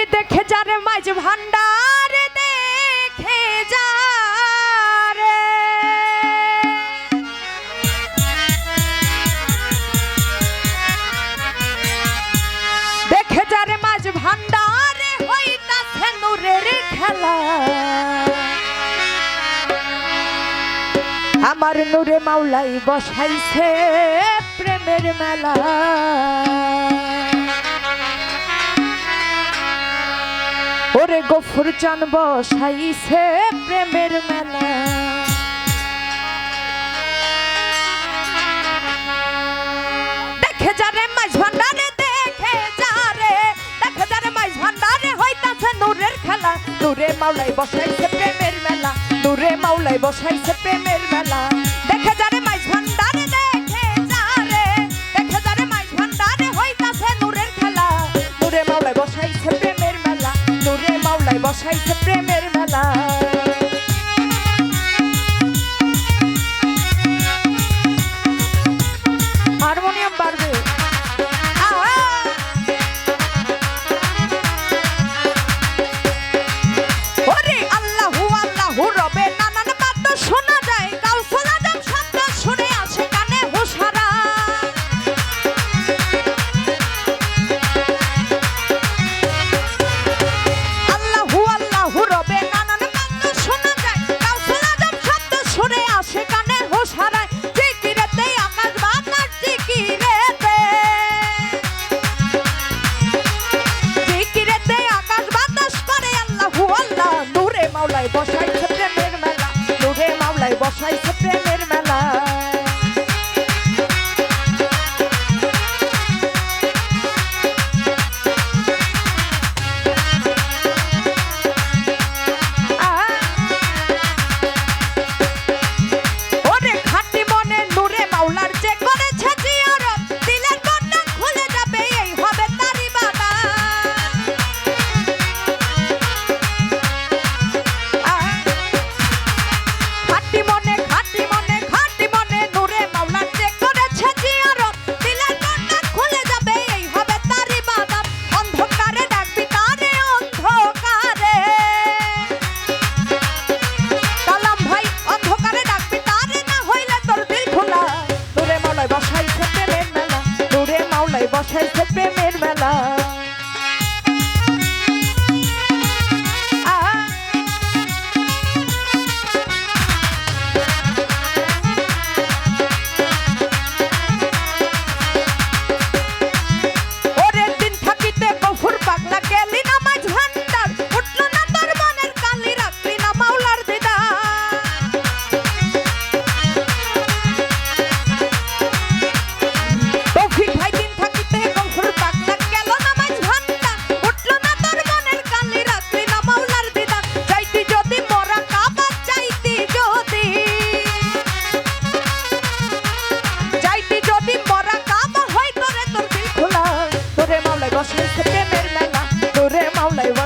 পীর দেখে যারে মাঝ ভান্ডার, দেখে যারে দেখে যারে মাঝ ভান্ডার, হইতাছে নূরের খেলা। আমার নূরে মাওলাই বসাইছে প্রেমের মেলা। কফুর চান বসাইছে প্রেমের মেলা। দূরে যারে মাওলাই বসাইছে প্রেমের মেলা দূরে মাওলাই বসাইছে প্রেমের মেলা। দেখে যারে বসাইছে প্রেমের মেলা মাওলাই বসাইছে প্রেমের মেলা লোরে মাওলাই বসাইছে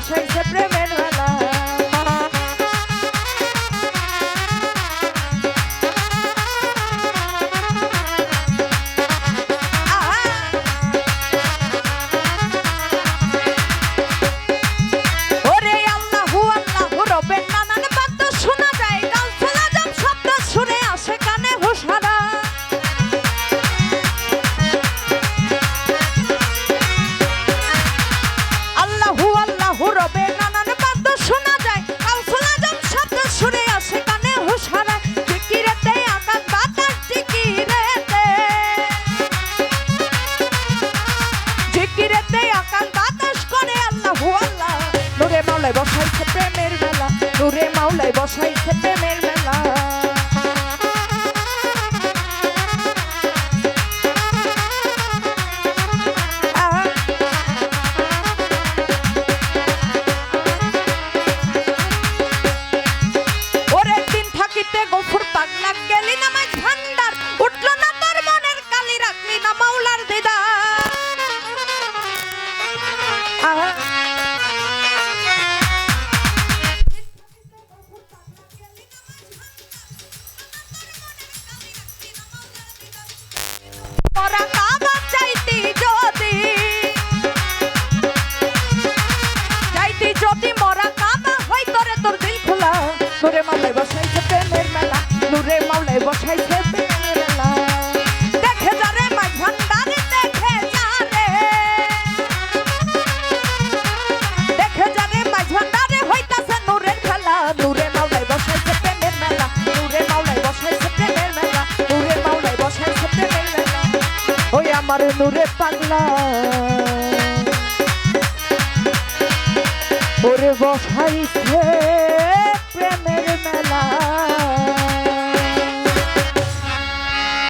Chase মাওলায় বসাইছে প্রেমের ভেলা তোরে মাওলায় বসাইছে প্রেমের গলায় বসাইছে দেখে যারে মাছ ভান্ডারে দেখে যারে দেখে যারে মাছ ভান্ডারে হইতাছে নূরের খেলা। নূরে মাওলায় বসাইছে প্রেমের মেলা। নূরে মাওলায় বসাইছে প্রেমের মেলা। নূরে মাওলায় বসাইছে প্রেমের মেলা। ওই আমার নূরে পাগলা। ওরে বসাইছে